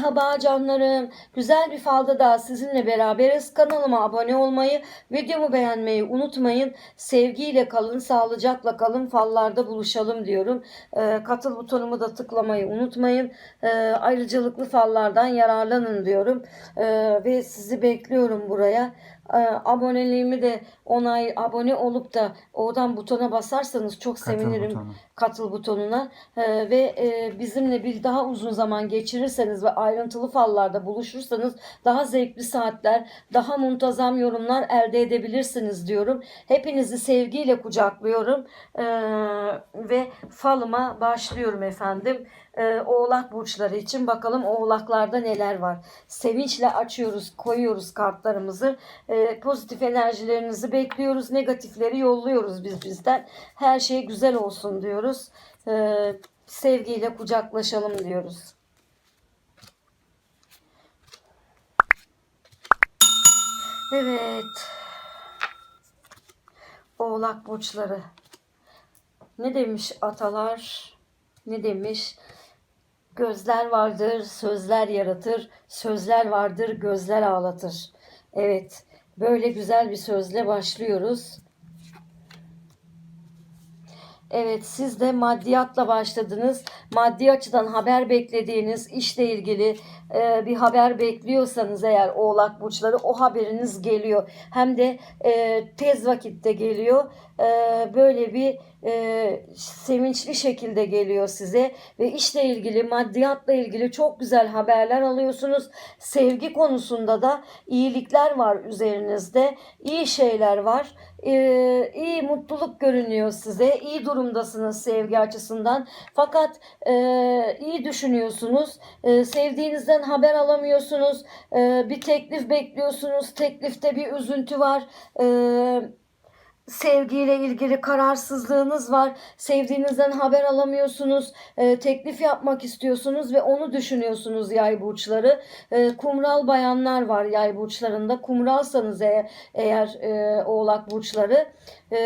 Merhaba canlarım. Güzel bir falda daha sizinle beraberiz. Kanalıma abone olmayı, videomu beğenmeyi unutmayın. Sevgiyle kalın, sağlıcakla kalın. Fallarda buluşalım diyorum. Ee, katıl butonumu da tıklamayı unutmayın. Ee, ayrıcalıklı fallardan yararlanın diyorum. Ee, ve sizi bekliyorum buraya. Aboneliğimi de onay abone olup da oradan butona basarsanız çok Katıl sevinirim butonu. katıl butonuna Ee, ve e, bizimle bir daha uzun zaman geçirirseniz ve ayrıntılı fallarda buluşursanız daha zevkli saatler, daha muntazam yorumlar elde edebilirsiniz diyorum. Hepinizi sevgiyle kucaklıyorum Ee, ve falıma başlıyorum efendim. Ee, oğlak burçları için bakalım oğlaklarda neler var. Sevinçle açıyoruz, koyuyoruz kartlarımızı. Ee, pozitif enerjilerinizi bekliyoruz, negatifleri yolluyoruz biz bizden. Her şey güzel olsun diyoruz. Ee, sevgiyle kucaklaşalım diyoruz. Evet. Oğlak burçları. Ne demiş atalar? Ne demiş? Gözler vardır, sözler yaratır. Sözler vardır, gözler ağlatır. Evet, böyle güzel bir sözle başlıyoruz. Evet, siz de maddiyatla başladınız. Maddi açıdan haber beklediğiniz işle ilgili e, bir haber bekliyorsanız eğer Oğlak burçları o haberiniz geliyor. Hem de e, tez vakitte geliyor. E, böyle bir e, sevinçli şekilde geliyor size ve işle ilgili, maddiyatla ilgili çok güzel haberler alıyorsunuz. Sevgi konusunda da iyilikler var üzerinizde. iyi şeyler var. Ee, iyi mutluluk görünüyor size. İyi durumdasınız sevgi açısından. Fakat e, iyi düşünüyorsunuz. E, sevdiğinizden haber alamıyorsunuz. E, bir teklif bekliyorsunuz. Teklifte bir üzüntü var. E, sevgiyle ilgili kararsızlığınız var. Sevdiğinizden haber alamıyorsunuz. E, teklif yapmak istiyorsunuz ve onu düşünüyorsunuz yay burçları. E, kumral bayanlar var yay burçlarında. Kumralsanız eğer, eğer e, oğlak burçları e,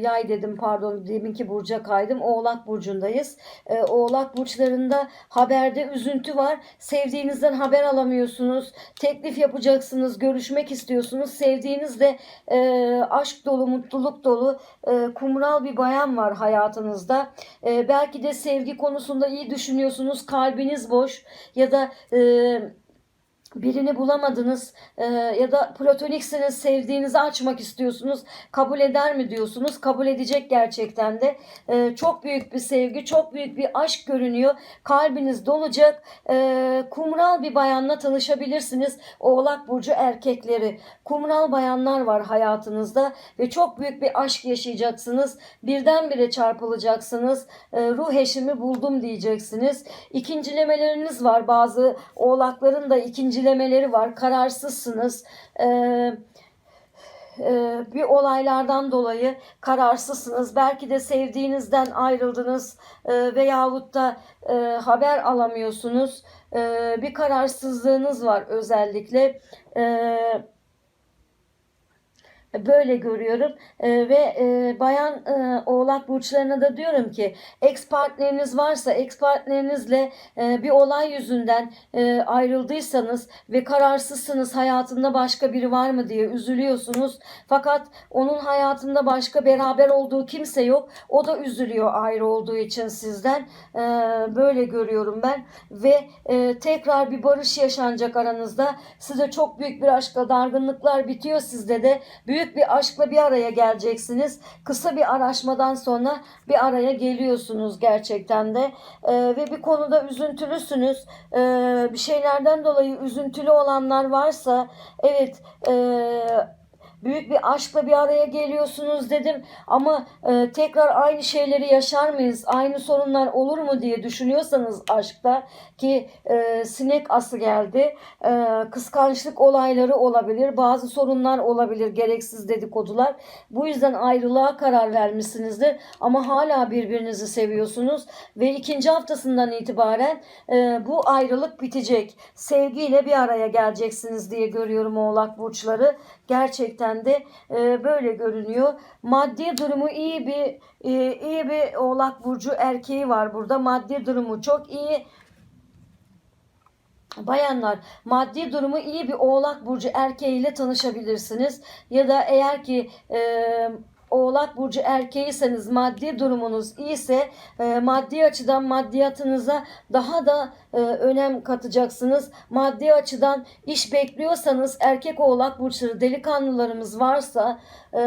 yay dedim pardon deminki burca kaydım. Oğlak burcundayız. E, oğlak burçlarında haberde üzüntü var. Sevdiğinizden haber alamıyorsunuz. Teklif yapacaksınız, görüşmek istiyorsunuz. Sevdiğinizde e, aşk dolu, mutluluk dolu, e, kumral bir bayan var hayatınızda. E, belki de sevgi konusunda iyi düşünüyorsunuz. Kalbiniz boş ya da e, birini bulamadınız e, ya da platoniksiniz sevdiğinizi açmak istiyorsunuz kabul eder mi diyorsunuz? Kabul edecek gerçekten de. E, çok büyük bir sevgi çok büyük bir aşk görünüyor. Kalbiniz dolacak. E, kumral bir bayanla tanışabilirsiniz. Oğlak burcu erkekleri. Kumral bayanlar var hayatınızda ve çok büyük bir aşk yaşayacaksınız. Birdenbire çarpılacaksınız. E, ruh eşimi buldum diyeceksiniz. İkincilemeleriniz var. Bazı oğlakların da ikincilemeleri var. Kararsızsınız. Ee, e, bir olaylardan dolayı kararsızsınız. Belki de sevdiğinizden ayrıldınız e, veyahut da e, haber alamıyorsunuz. E, bir kararsızlığınız var özellikle. E, böyle görüyorum. E, ve e, bayan e, oğlak burçlarına da diyorum ki ex partneriniz varsa ex partnerinizle e, bir olay yüzünden e, ayrıldıysanız ve kararsızsınız hayatında başka biri var mı diye üzülüyorsunuz. Fakat onun hayatında başka beraber olduğu kimse yok. O da üzülüyor ayrı olduğu için sizden. E, böyle görüyorum ben. Ve e, tekrar bir barış yaşanacak aranızda. Size çok büyük bir aşkla dargınlıklar bitiyor sizde de. Büyük bir aşkla bir araya geleceksiniz. Kısa bir araşmadan sonra bir araya geliyorsunuz gerçekten de. Ee, ve bir konuda üzüntülüsünüz. Ee, bir şeylerden dolayı üzüntülü olanlar varsa evet eee büyük bir aşkla bir araya geliyorsunuz dedim ama e, tekrar aynı şeyleri yaşar mıyız? Aynı sorunlar olur mu diye düşünüyorsanız aşkta ki e, sinek ası geldi. E, kıskançlık olayları olabilir. Bazı sorunlar olabilir. Gereksiz dedikodular. Bu yüzden ayrılığa karar vermişsinizdir. Ama hala birbirinizi seviyorsunuz ve ikinci haftasından itibaren e, bu ayrılık bitecek. Sevgiyle bir araya geleceksiniz diye görüyorum oğlak burçları. Gerçekten de e, böyle görünüyor. Maddi durumu iyi bir e, iyi bir oğlak burcu erkeği var burada. Maddi durumu çok iyi. Bayanlar maddi durumu iyi bir oğlak burcu erkeğiyle tanışabilirsiniz. Ya da eğer ki e, oğlak burcu erkeğiyseniz maddi durumunuz iyiyse e, maddi açıdan maddiyatınıza daha da e, önem katacaksınız. Maddi açıdan iş bekliyorsanız erkek oğlak burçları delikanlılarımız varsa e,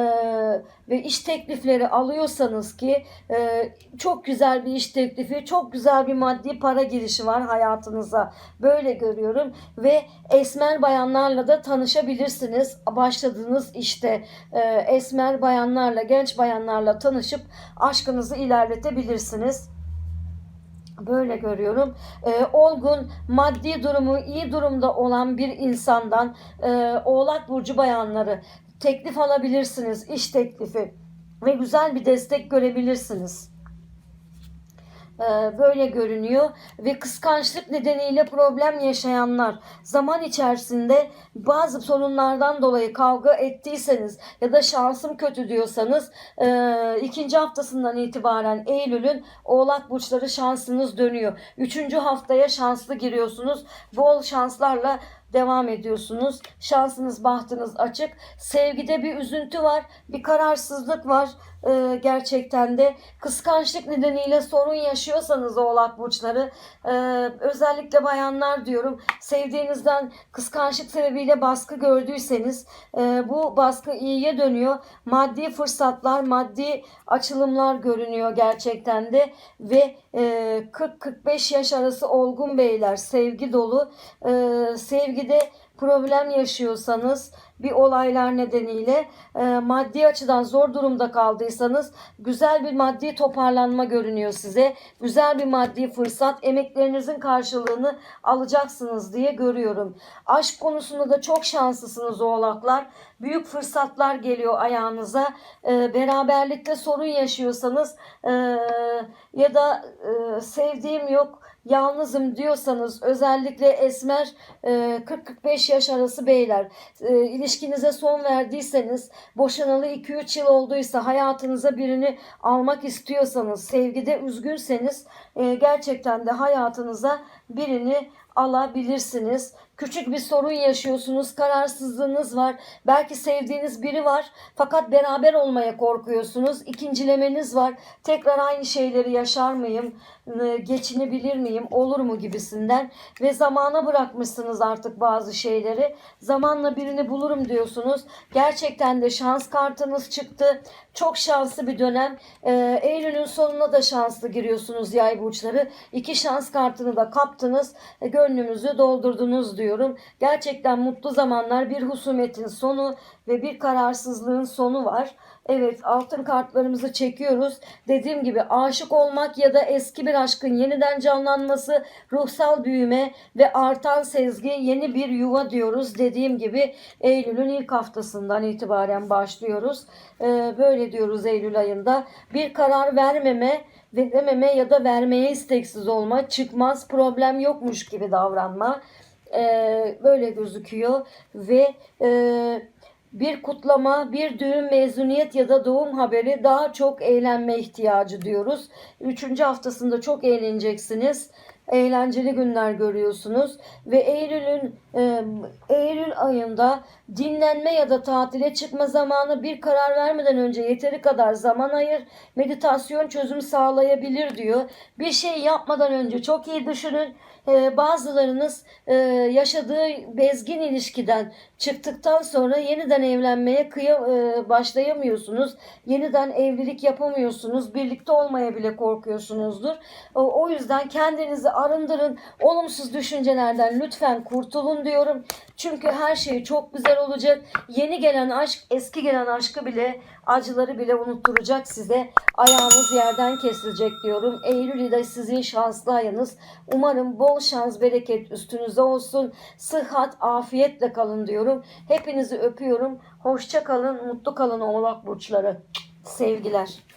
ve iş teklifleri alıyorsanız ki e, çok güzel bir iş teklifi, çok güzel bir maddi para girişi var hayatınıza. Böyle görüyorum ve esmer bayanlarla da tanışabilirsiniz. Başladığınız işte e, esmer bayanlarla, genç bayanlarla tanışıp aşkınızı ilerletebilirsiniz. Böyle görüyorum. Ee, olgun, maddi durumu iyi durumda olan bir insandan e, Oğlak Burcu bayanları teklif alabilirsiniz. iş teklifi ve güzel bir destek görebilirsiniz. Ee, böyle görünüyor ve kıskançlık nedeniyle problem yaşayanlar zaman içerisinde bazı sorunlardan dolayı kavga ettiyseniz ya da şansım kötü diyorsanız e, ikinci haftasından itibaren Eylül'ün oğlak burçları şansınız dönüyor. Üçüncü haftaya şanslı giriyorsunuz. Bol şanslarla devam ediyorsunuz. Şansınız, bahtınız açık. Sevgide bir üzüntü var, bir kararsızlık var. Ee, gerçekten de kıskançlık nedeniyle sorun yaşıyorsanız oğlak burçları e, özellikle bayanlar diyorum sevdiğinizden kıskançlık sebebiyle baskı gördüyseniz e, bu baskı iyiye dönüyor. Maddi fırsatlar, maddi açılımlar görünüyor gerçekten de ve e, 40-45 yaş arası olgun beyler sevgi dolu e, sevgide problem yaşıyorsanız bir olaylar nedeniyle e, maddi açıdan zor durumda kaldıysanız güzel bir maddi toparlanma görünüyor size. Güzel bir maddi fırsat emeklerinizin karşılığını alacaksınız diye görüyorum. Aşk konusunda da çok şanslısınız oğlaklar. Büyük fırsatlar geliyor ayağınıza. E, beraberlikte sorun yaşıyorsanız e, ya da e, sevdiğim yok yalnızım diyorsanız özellikle esmer e, 40-45 yaş arası beyler e, ilişkinize son verdiyseniz boşanalı 2-3 yıl olduysa hayatınıza birini almak istiyorsanız sevgide üzgünseniz e, gerçekten de hayatınıza birini alabilirsiniz. Küçük bir sorun yaşıyorsunuz, kararsızlığınız var. Belki sevdiğiniz biri var fakat beraber olmaya korkuyorsunuz. İkincilemeniz var. Tekrar aynı şeyleri yaşar mıyım? Ee, Geçinebilir miyim? Olur mu gibisinden ve zamana bırakmışsınız artık bazı şeyleri. Zamanla birini bulurum diyorsunuz. Gerçekten de şans kartınız çıktı. Çok şanslı bir dönem. Ee, Eylül'ün sonuna da şanslı giriyorsunuz yay burçları. İki şans kartını da kaptınız. Gönlünüzü doldurdunuz diyorum. Gerçekten mutlu zamanlar bir husumetin sonu ve bir kararsızlığın sonu var. Evet altın kartlarımızı çekiyoruz. Dediğim gibi aşık olmak ya da eski bir aşkın yeniden canlanması, ruhsal büyüme ve artan sezgi yeni bir yuva diyoruz. Dediğim gibi Eylül'ün ilk haftasından itibaren başlıyoruz. Ee, böyle diyoruz Eylül ayında. Bir karar vermeme, verememe ya da vermeye isteksiz olma, çıkmaz problem yokmuş gibi davranma. Ee, böyle gözüküyor ve e, bir kutlama, bir düğün, mezuniyet ya da doğum haberi daha çok eğlenme ihtiyacı diyoruz. Üçüncü haftasında çok eğleneceksiniz. Eğlenceli günler görüyorsunuz ve Eylül'ün e, Eylül ayında dinlenme ya da tatile çıkma zamanı bir karar vermeden önce yeteri kadar zaman ayır. Meditasyon çözüm sağlayabilir diyor. Bir şey yapmadan önce çok iyi düşünün. E, bazılarınız e, yaşadığı bezgin ilişkiden çıktıktan sonra yeniden evlenmeye kıya, e, başlayamıyorsunuz. Yeniden evlilik yapamıyorsunuz. Birlikte olmaya bile korkuyorsunuzdur. O yüzden kendinizi arındırın. Olumsuz düşüncelerden lütfen kurtulun diyorum. Çünkü her şey çok güzel olacak. Yeni gelen aşk eski gelen aşkı bile acıları bile unutturacak size. Ayağınız yerden kesilecek diyorum. Eylül de sizin şanslı ayınız. Umarım bol şans bereket üstünüze olsun. Sıhhat afiyetle kalın diyorum. Hepinizi öpüyorum. Hoşça kalın, mutlu kalın oğlak burçları. Sevgiler.